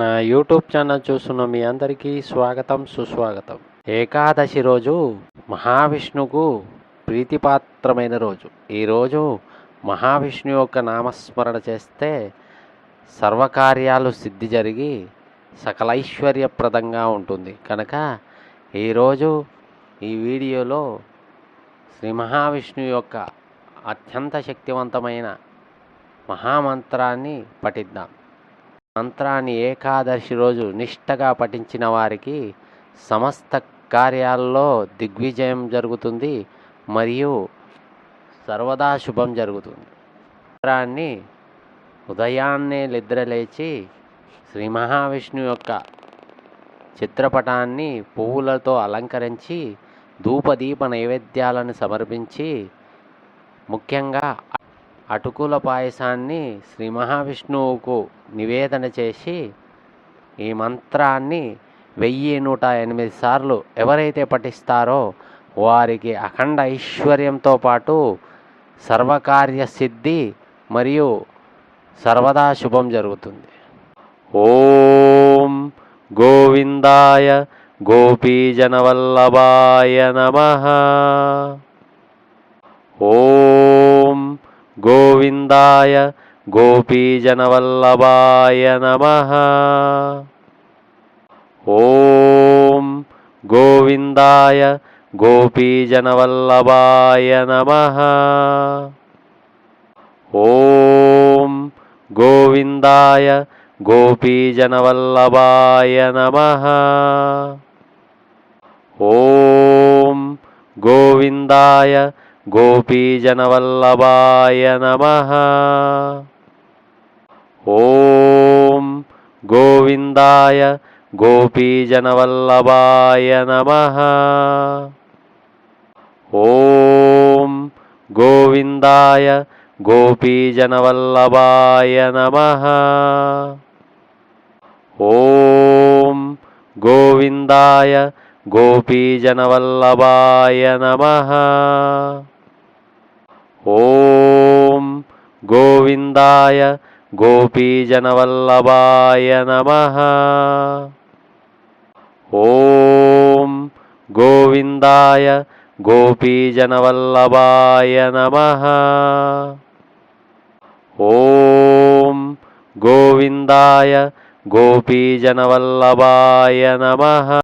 నా YouTube channel చూస్తున్న మీ అందరికీ స్వాగతం సుస్వాగతం. ఏకాదశి రోజు మహావిష్ణువుకు ప్రీతిపాత్రమైన రోజు. ఈరోజు మహావిష్ణు యొక్క నామస్మరణ చేస్తే సర్వకార్యాలు సిద్ధి జరిగి సకలైశ్వర్యప్రదంగా ఉంటుంది. కనుక ఈరోజు ఈ వీడియోలో శ్రీ మహావిష్ణువు యొక్క అత్యంత శక్తివంతమైన మహామంత్రాన్ని పఠిద్దాం. మంత్రాన్ని ఏకాదశి రోజు నిష్టగా పఠించిన వారికి సమస్త కార్యాల్లో దిగ్విజయం జరుగుతుంది మరియు సర్వదా శుభం జరుగుతుంది. మంత్రాన్ని ఉదయాన్నే నిద్రలేచి శ్రీ మహావిష్ణువు యొక్క చిత్రపటాన్ని పువ్వులతో అలంకరించి ధూపదీప నైవేద్యాలను సమర్పించి ముఖ్యంగా అటుకుల పాయసాన్ని శ్రీ మహావిష్ణువుకు నివేదన చేసి ఈ మంత్రాన్ని వెయ్యి నూట ఎనిమిది సార్లు ఎవరైతే పఠిస్తారో వారికి అఖండ ఐశ్వర్యంతో పాటు సర్వకార్య సిద్ధి మరియు సర్వదా శుభం జరుగుతుంది. ఓం గోవిందాయ గోపీజనవల్లభాయ నమ. ఓం గోవిందాయ గోపీజనవల్లభాయ నమ. ఓం గోవిందాయ గోపీజనవల్లభాయ నమ. ఓం గోవిందాయ గోపీజనవల్లభాయ నమ. ఓం గోవిందాయ గోపీజనవల్లభాయ నమ. ఓం గోవిందాయ గోపీజనవల్లభాయ నమ. ఓం గోవిందాయ గోపీజనవల్లభాయ నమ. ఓం గోవిందాయ గోపీజనవల్లభాయ నమ. ఓం గోవిందాయ గోపీజనవల్లభాయ నమ. ఓం గోవిందాయ గోపీజనవల్లభాయ నమ. ఓం గోవిందాయ గోపీజనవల్లభాయ నమ.